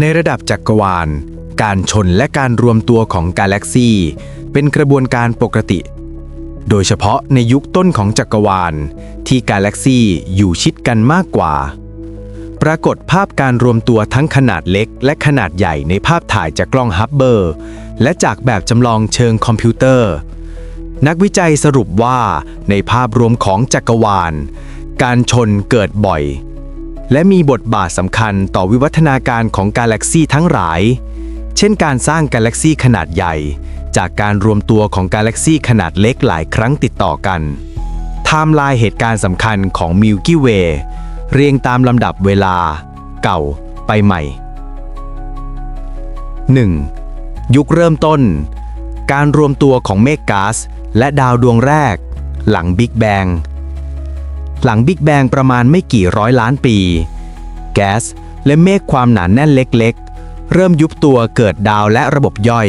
ในระดับจักรวาล การชนและการรวมตัวของกาแล็กซีเป็นกระบวนการปกติ โดยเฉพาะในยุคต้นของจักรวาล ที่กาแล็กซีอยู่ชิดกันมากกว่า ปรากฏภาพการรวมตัวทั้งขนาดเล็กและขนาดใหญ่ในภาพถ่ายจากกล้องฮับเบอร์และจากแบบจำลองเชิงคอมพิวเตอร์ นักวิจัยสรุปว่าในภาพรวมของจักรวาล การชนเกิดบ่อย และมีบทบาทสำคัญต่อวิวัฒนาการของกาแล็กซีทั้งหลาย เช่นการสร้างกาแล็กซีขนาดใหญ่ จากการรวมตัวของกาแล็กซีขนาดเล็กหลายครั้งติดต่อกันไทม์ไลน์เหตุการณ์สำคัญของ Milky Way เรียงตามลำดับเวลา เก่าไปใหม่ 1. ยุคเริ่มต้น การรวมตัวของเมฆก๊าซและดาวดวงแรก หลังบิ๊กแบง หลังบิ๊กแบงประมาณไม่กี่ร้อยล้านปี แก๊สและเมฆความหนาแน่นเล็กๆ เริ่มยุบตัวเกิดดาวและระบบย่อย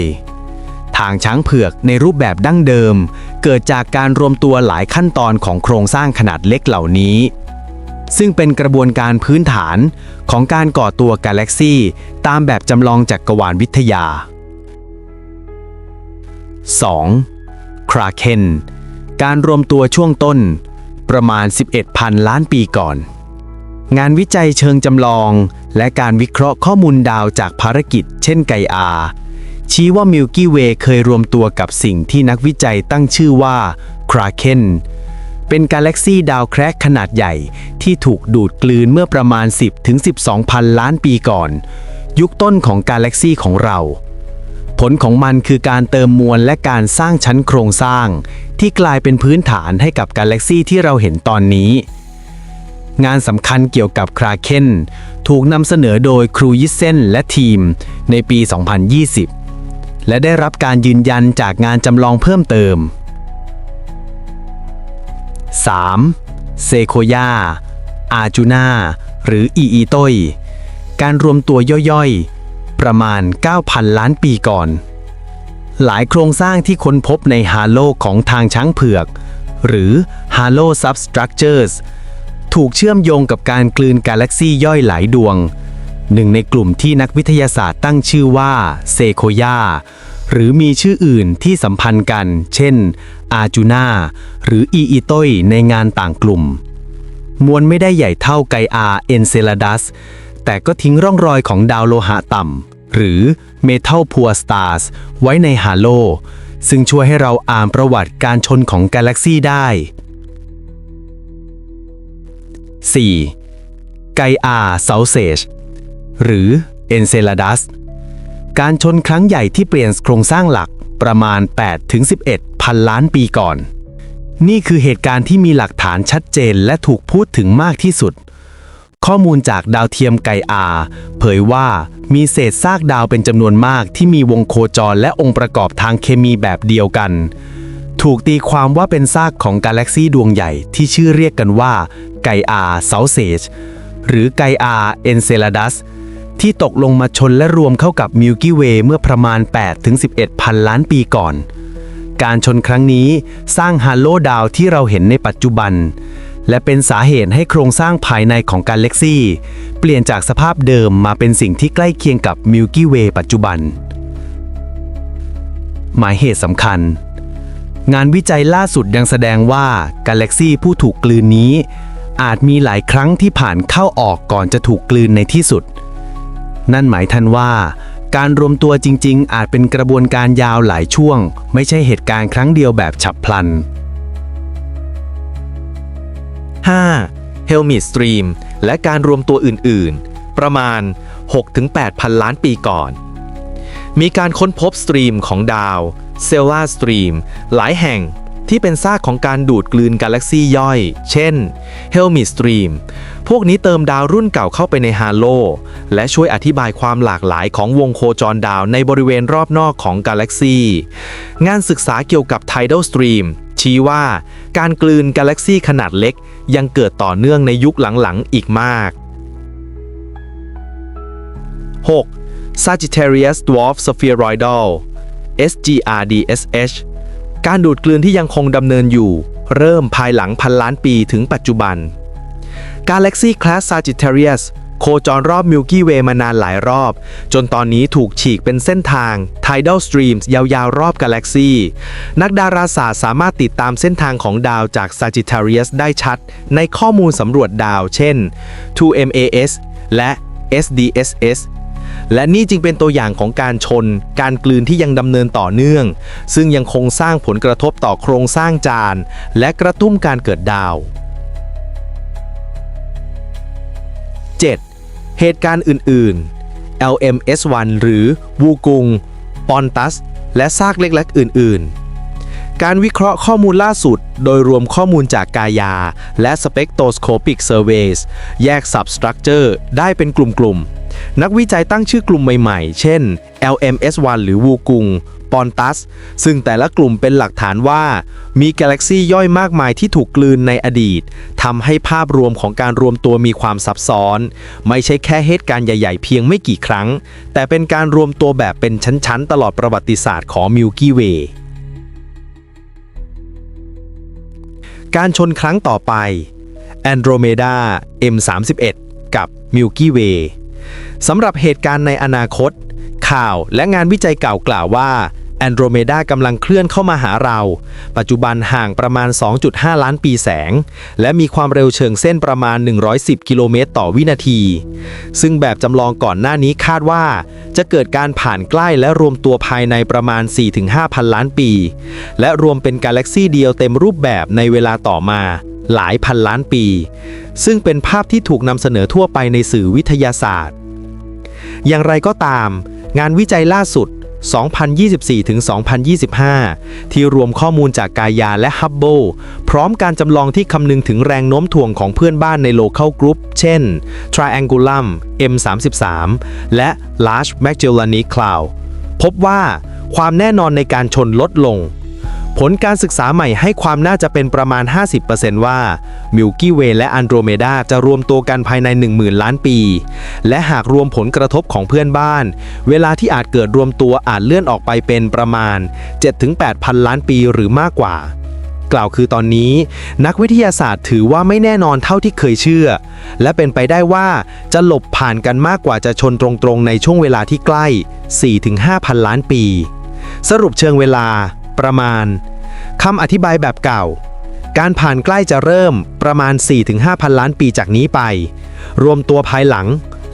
ทางช้างเผือกในรูปแบบดั้งเดิม เกิดจากการรวมตัวหลายขั้นตอนของโครงสร้างขนาดเล็กเหล่านี้ ซึ่งเป็นกระบวนการพื้นฐานของการก่อตัวกาแล็กซีตามแบบจำลองจากกวาลวิทยา 2. คราเคนการรวมตัวช่วงต้น ประมาณ 11,000 ล้านปีก่อน งานวิจัยเชิงจำลอง และการวิเคราะห์ข้อมูลดาวจากภารกิจ เช่นไกอา ชี้ว่ามิลกี้เวย์เคยรวมตัวกับสิ่งที่นักวิจัยตั้งชื่อว่าคราเคนเป็นกาแล็กซีดาวแคระขนาดใหญ่ที่ถูกดูดกลืนเมื่อประมาณ 10ถึง12พันล้านปีก่อน ยุคต้นของกาแล็กซีของเรา ผลของมันคือการเติมมวลและการสร้างชั้นโครงสร้าง ที่กลายเป็นพื้นฐานให้กับกาแล็กซีที่เราเห็นตอนนี้ งานสำคัญเกี่ยวกับคราเคนถูกนำเสนอโดยครูยิเซนและทีมในปี 2020 และได้รับการยืนยันจากงานจำลองเพิ่มเติม 3. เซโคยาอาจูนาหรืออีอีโต้ยการรวมตัวย่อยๆ ประมาณ 9,000 ล้านปีก่อน หลายโครงสร้างที่ค้นพบในฮาโลของทางช้างเผือก หรือ Halo Substructures ถูกเชื่อมโยงกับการกลืนกาแล็กซี่ย่อยหลายดวง หนึ่งในกลุ่มที่นักวิทยาศาสตร์ตั้งชื่อว่าเซโคยาหรือมีชื่ออื่นที่สัมพันธ์กัน เช่น อาจูนาหรืออีอีโต้ยในงานต่างกลุ่ม มวลไม่ได้ใหญ่เท่าไกอาเอนเซลาดัส แต่ก็ทิ้งร่องรอยของดาวโลหะต่ำ หรือเมทัลพัวสตาร์สไว้ในฮาโลซึ่งช่วยให้เราอ่านประวัติการชนของกาแล็กซีได้ 4. ไกอาเซาเซจหรือเอนเซลาดัสการชนครั้งใหญ่ที่เปลี่ยนโครงสร้างหลักประมาณ8-11 พันล้านปีก่อน นี่คือเหตุการณ์ที่มีหลักฐานชัดเจนและถูกพูดถึงมากที่สุด ข้อมูลจากดาวเทียมไกอาเผยว่ามีเศษซากดาวเป็นจำนวนมากที่มีวงโคจรและองค์ประกอบทางเคมีแบบเดียวกัน ถูกตีความว่าเป็นซากของกาแล็กซีดวงใหญ่ที่ชื่อเรียกกันว่าไกอาเซาเซจหรือไกอาเอนเซลาดัสที่ตกลงมาชนและรวมเข้ากับมิลกี้เวย์เมื่อประมาณ8-11 พันล้านปีก่อน การชนครั้งนี้สร้างฮาโลดาวที่เราเห็นในปัจจุบัน และเป็นสาเหตุให้โครงสร้างภายในของกาแล็กซี่เปลี่ยนจากสภาพเดิมมาเป็นสิ่งที่ใกล้เคียงกับมิลกี้เวย์ปัจจุบัน หมายเหตุสำคัญ งานวิจัยล่าสุดยังแสดงว่ากาแล็กซี่ผู้ถูกกลืนนี้ อาจมีหลายครั้งที่ผ่านเข้าออกก่อนจะถูกกลืนในที่สุด นั่นหมายทันว่าการรวมตัวจริง ๆ อาจเป็นกระบวนการยาวหลายช่วง ไม่ใช่เหตุการณ์ครั้งเดียวแบบฉับพลัน 5. เฮลมิ t สตรีมและการรวมตัวอื่น ๆ ประมาณ 6-8 พันล้านปีก่อน มีการค้นพบสตรีมของดาวเซลลาสตรีมหลายแห่งที่เป็นซากของการดูดกลืนกาแล็กซีย่อย เช่นเฮลมิ t สตรีมพวกนี้เติมดาวรุ่นเก่าเข้าไปในฮาโลและช่วยอธิบายความหลากหลายของวงโคจรดาวในบริเวณรอบนอกของกาแล็กซี งานศึกษาเกี่ยวกับ Tidal Stream ชี้ว่าการกลืนกาแล็กซีขนาดเล็กยังเกิดต่อเนื่องในยุคหลังๆอีกมาก 6. Sagittarius Dwarf Spheroidal SGRDSH การดูดกลืนที่ยังคงดำเนินอยู่ เริ่มภายหลังพันล้านปีถึงปัจจุบัน Galaxy Class Sagittarius โคจรรอบ Milky Way มานานหลายรอบ จนตอนนี้ถูกฉีกเป็นเส้นทาง Tidal Streams ยาวๆ รอบกาแล็กซีนักดาราศาสตร์สามารถติดตามเส้นทางของดาวจาก Sagittarius ได้ชัด ในข้อมูลสำรวจดาว เช่น 2MAS และ SDSS และนี่จึงเป็นตัวอย่างของการชน การกลืนที่ยังดำเนินต่อเนื่อง ซึ่งยังคงสร้างผลกระทบต่อโครงสร้างจาน และกระตุ้มการเกิดดาว เหตุการณ์อื่น ๆ LMS1 หรือวูกุงปอนตัส และซากเล็กๆ อื่น ๆ การวิเคราะห์ข้อมูลล่าสุด โดยรวมข้อมูลจากกายา และ Spectroscopic Surveys แยก Substructure ได้เป็นกลุ่ม ๆ นักวิจัยตั้งชื่อกลุ่มใหม่ ๆ เช่น LMS1 หรือวูกุง ปอนตัส ซึ่งแต่ละกลุ่มเป็นหลักฐานว่า มีกาแล็กซี่ย่อยมากมายที่ถูกกลืนในอดีตทำให้ภาพรวมของการรวมตัวมีความซับซ้อน ไม่ใช่แค่เหตุการณ์ใหญ่ๆ เพียงไม่กี่ครั้ง แต่เป็นการรวมตัวแบบเป็นชั้นๆ ตลอดประวัติศาสตร์ของมิลกี้เวย์การชนครั้งต่อไป Andromeda M31 กับ Milky Way สำหรับเหตุการณ์ในอนาคต ข่าวและงานวิจัยเก่ากล่าวว่าแอนโดรเมดากำลังเคลื่อนเข้ามาหาเรา ปัจจุบันห่างประมาณ 2.5 ล้านปีแสง และมีความเร็วเชิงเส้นประมาณ 110 กิโลเมตรต่อวินาที ซึ่งแบบจำลองก่อนหน้านี้คาดว่า จะเกิดการผ่านใกล้และรวมตัวภายในประมาณ 4-5พันล้านปี และรวมเป็นกาแล็กซี่เดียวเต็มรูปแบบในเวลาต่อมา หลายพันล้านปี ซึ่งเป็นภาพที่ถูกนำเสนอทั่วไปในสื่อวิทยาศาสตร์ อย่างไรก็ตาม งานวิจัยล่าสุด 2024-2025 ที่รวมข้อมูลจากกายาและฮับเบิลพร้อมการจำลองที่คำนึงถึงแรงโน้มถ่วงของเพื่อนบ้านในโลเค l ลกรุ๊ปเช่น Triangulum M33 และ Large Magellanic Cloud พบว่าความแน่นอนในการชนลดลง ผลการศึกษาใหม่ให้ความน่าจะเป็นประมาณ 50%ว่า Milky Way และ Andromeda จะรวมตัวกันภายใน 10,000 ล้านปี และหากรวมผลกระทบของเพื่อนบ้าน เวลาที่อาจเกิดรวมตัวอาจเลื่อนออกไปเป็นประมาณ 7-8พันล้านปีหรือมากกว่า กล่าวคือตอนนี้ นักวิทยาศาสตร์ถือว่าไม่แน่นอนเท่าที่เคยเชื่อ และเป็นไปได้ว่าจะหลบผ่านกันมากกว่าจะชนตรงๆในช่วงเวลาที่ใกล้ 4-5พันล้านปี สรุปเชิงเวลา ประมาณคำอธิบายแบบเก่า การผ่านใกล้จะเริ่มประมาณ 4-5พันล้านปีจากนี้ไป รวมตัวภายหลัง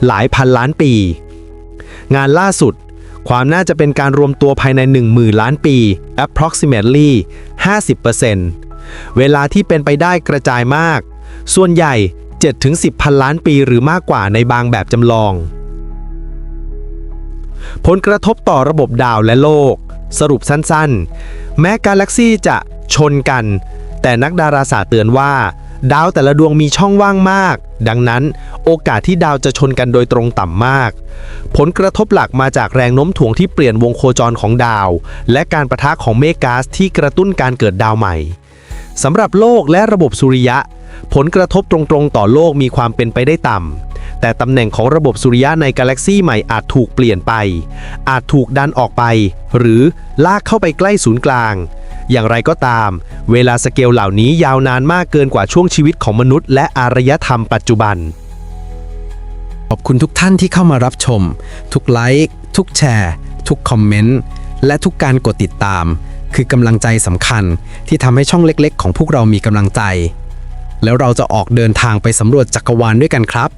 หลายพันล้านปี งานล่าสุด ความน่าจะเป็นการรวมตัวภายใน 10,000 ล้านปี approximately 50%เวลาที่เป็นไปได้กระจายมาก ส่วนใหญ่ 7-10 พันล้านปีหรือมากกว่าในบางแบบจำลอง ผลกระทบต่อระบบดาวและโลก สรุปสั้นๆ แม้กาแล็กซี่จะชนกัน แต่นักดาราศาสตร์เตือนว่า ดาวแต่ละดวงมีช่องว่างมาก ดังนั้นโอกาสที่ดาวจะชนกันโดยตรงต่ำมาก ผลกระทบหลักมาจากแรงโน้มถ่วงที่เปลี่ยนวงโคจรของดาว และการประทะของเมฆก๊าซที่กระตุ้นการเกิดดาวใหม่สำหรับโลกและระบบสุริยะ ผลกระทบตรงๆ ต่อโลกมีความเป็นไปได้ต่ำ แต่ตำแหน่งของระบบสุริยะในกาแล็กซี่ใหม่อาจถูกเปลี่ยนไป อาจถูกดันออกไป หรือลากเข้าไปใกล้ศูนย์กลาง อย่างไรก็ตาม เวลาสเกลเหล่านี้ยาวนานมากเกินกว่าช่วงชีวิตของมนุษย์ และอารยธรรมปัจจุบัน ขอบคุณทุกท่านที่เข้ามารับชม ทุกไลค์ทุกแชร์ทุกคอมเมนต์และทุกการกดติดตาม คือกำลังใจสำคัญที่ทำให้ช่องเล็กๆ ของพวกเรามีกำลังใจ แล้วเราจะออกเดินทางไปสำรวจจักรวาลด้วยกันครับ